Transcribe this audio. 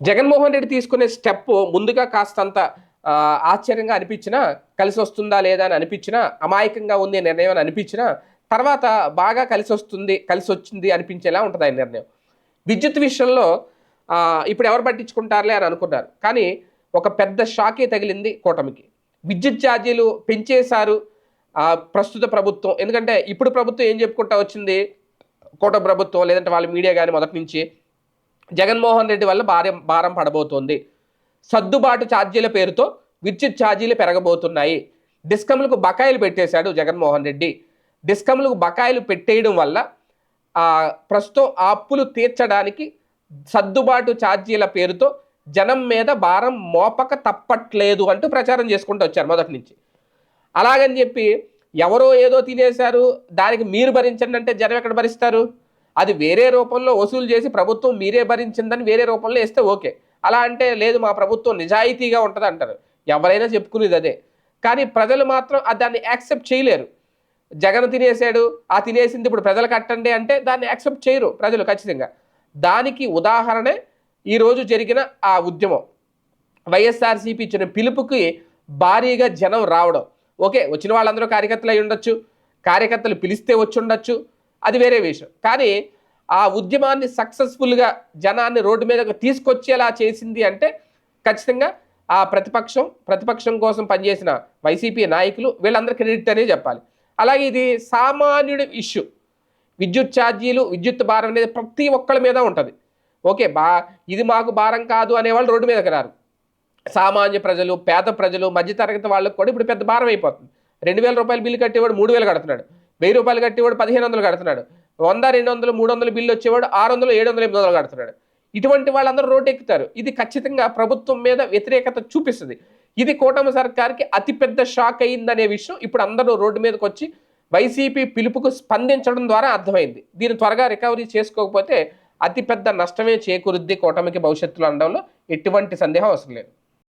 జగన్మోహన్ రెడ్డి తీసుకునే స్టెప్ ముందుగా కాస్తంత ఆశ్చర్యంగా అనిపించినా కలిసి వస్తుందా లేదా అని అనిపించినా అమాయకంగా ఉంది నిర్ణయం అని అనిపించినా తర్వాత బాగా కలిసి వస్తుంది కలిసి వచ్చింది అనిపించేలా ఉంటుంది ఆయన నిర్ణయం. విద్యుత్ విషయంలో ఇప్పుడు ఎవరు పట్టించుకుంటారులే అని అనుకున్నారు. కానీ ఒక పెద్ద షాకే తగిలింది కూటమికి. విద్యుత్ ఛార్జీలు పెంచేశారు ప్రస్తుత ప్రభుత్వం. ఎందుకంటే ఇప్పుడు ప్రభుత్వం ఏం చెప్పుకుంటా వచ్చింది? కూటమి ప్రభుత్వం లేదంటే వాళ్ళ మీడియా కానీ మొదటి నుంచి జగన్మోహన్ రెడ్డి వల్ల భారం భారం పడబోతోంది. సర్దుబాటు ఛార్జీల పేరుతో విద్యుత్ ఛార్జీలు పెరగబోతున్నాయి. డిస్కమ్లకు బకాయిలు పెట్టేశాడు జగన్మోహన్ రెడ్డి. డిస్కమ్లకు బకాయిలు పెట్టేయడం వల్ల ఆ, ప్రస్తుతం ఆ అప్పులు తీర్చడానికి సర్దుబాటు ఛార్జీల పేరుతో జనం మీద భారం మోపక తప్పట్లేదు అంటూ ప్రచారం చేసుకుంటూ వచ్చారు మొదటి నుంచి. అలాగని చెప్పి ఎవరో ఏదో తినేశారు దానికి మీరు భరించండి అంటే జనం ఎక్కడ భరిస్తారు? అది వేరే రూపంలో వసూలు చేసి ప్రభుత్వం మీరే భరించిందని వేరే రూపంలో వేస్తే ఓకే. అలా అంటే లేదు మా ప్రభుత్వం నిజాయితీగా ఉంటుంది అంటారు. ఎవరైనా చెప్పుకునేది అదే. కానీ ప్రజలు మాత్రం దాన్ని యాక్సెప్ట్ చేయలేరు. జగన్ తినేసాడు ఆ తినేసింది ఇప్పుడు ప్రజలు కట్టండి అంటే దాన్ని యాక్సెప్ట్ చేయరు ప్రజలు ఖచ్చితంగా. దానికి ఉదాహరణే ఈరోజు జరిగిన ఆ ఉద్యమం. వైఎస్ఆర్సీపీ ఇచ్చిన పిలుపుకి భారీగా జనం రావడం. ఓకే వచ్చిన వాళ్ళందరూ కార్యకర్తలు అయి ఉండొచ్చు. కార్యకర్తలు పిలిస్తే వచ్చి ఉండొచ్చు. అది వేరే విషయం. కానీ ఆ ఉద్యమాన్ని సక్సెస్ఫుల్గా జనాన్ని రోడ్డు మీదకు తీసుకొచ్చేలా చేసింది అంటే ఖచ్చితంగా ఆ ప్రతిపక్షం ప్రతిపక్షం కోసం పనిచేసిన వైసీపీ నాయకులు వీళ్ళందరూ క్రెడిట్ అనే చెప్పాలి. అలాగే ఇది సామాన్యుడి ఇష్యూ. విద్యుత్ ఛార్జీలు విద్యుత్ భారం అనేది ప్రతి ఒక్కళ్ళ మీద ఉంటుంది. ఓకే బా ఇది మాకు భారం కాదు అనేవాళ్ళు రోడ్డు మీదకి రారు. సామాన్య ప్రజలు పేద ప్రజలు మధ్యతరగతి వాళ్ళకు కూడా ఇప్పుడు పెద్ద భారం అయిపోతుంది. రెండు వేల రూపాయలు బిల్లు కట్టేవాడు మూడు వేలు కడుతున్నాడు. వెయ్యి రూపాయలు కట్టేవాడు పదిహేను వందలు కడుతున్నాడు. వంద రెండు వందలు మూడు వందలు బిల్లు వచ్చేవాడు ఆరు వందలు ఏడు వందలు ఎనిమిది వందలు కడుతున్నాడు. ఇటువంటి వాళ్ళందరూ రోడ్డు ఎక్కుతారు. ఇది ఖచ్చితంగా ప్రభుత్వం మీద వ్యతిరేకత చూపిస్తుంది. ఇది కూటమి సర్కార్కి అతిపెద్ద షాక్ అయిందనే విషయం ఇప్పుడు అందరూ రోడ్డు మీదకి వచ్చి వైసీపీ పిలుపుకు స్పందించడం ద్వారా అర్థమైంది. దీన్ని త్వరగా రికవరీ చేసుకోకపోతే అతిపెద్ద నష్టమే చేకూరుద్ది కూటమికి భవిష్యత్తులో అనడంలో ఎటువంటి సందేహం అవసరం లేదు.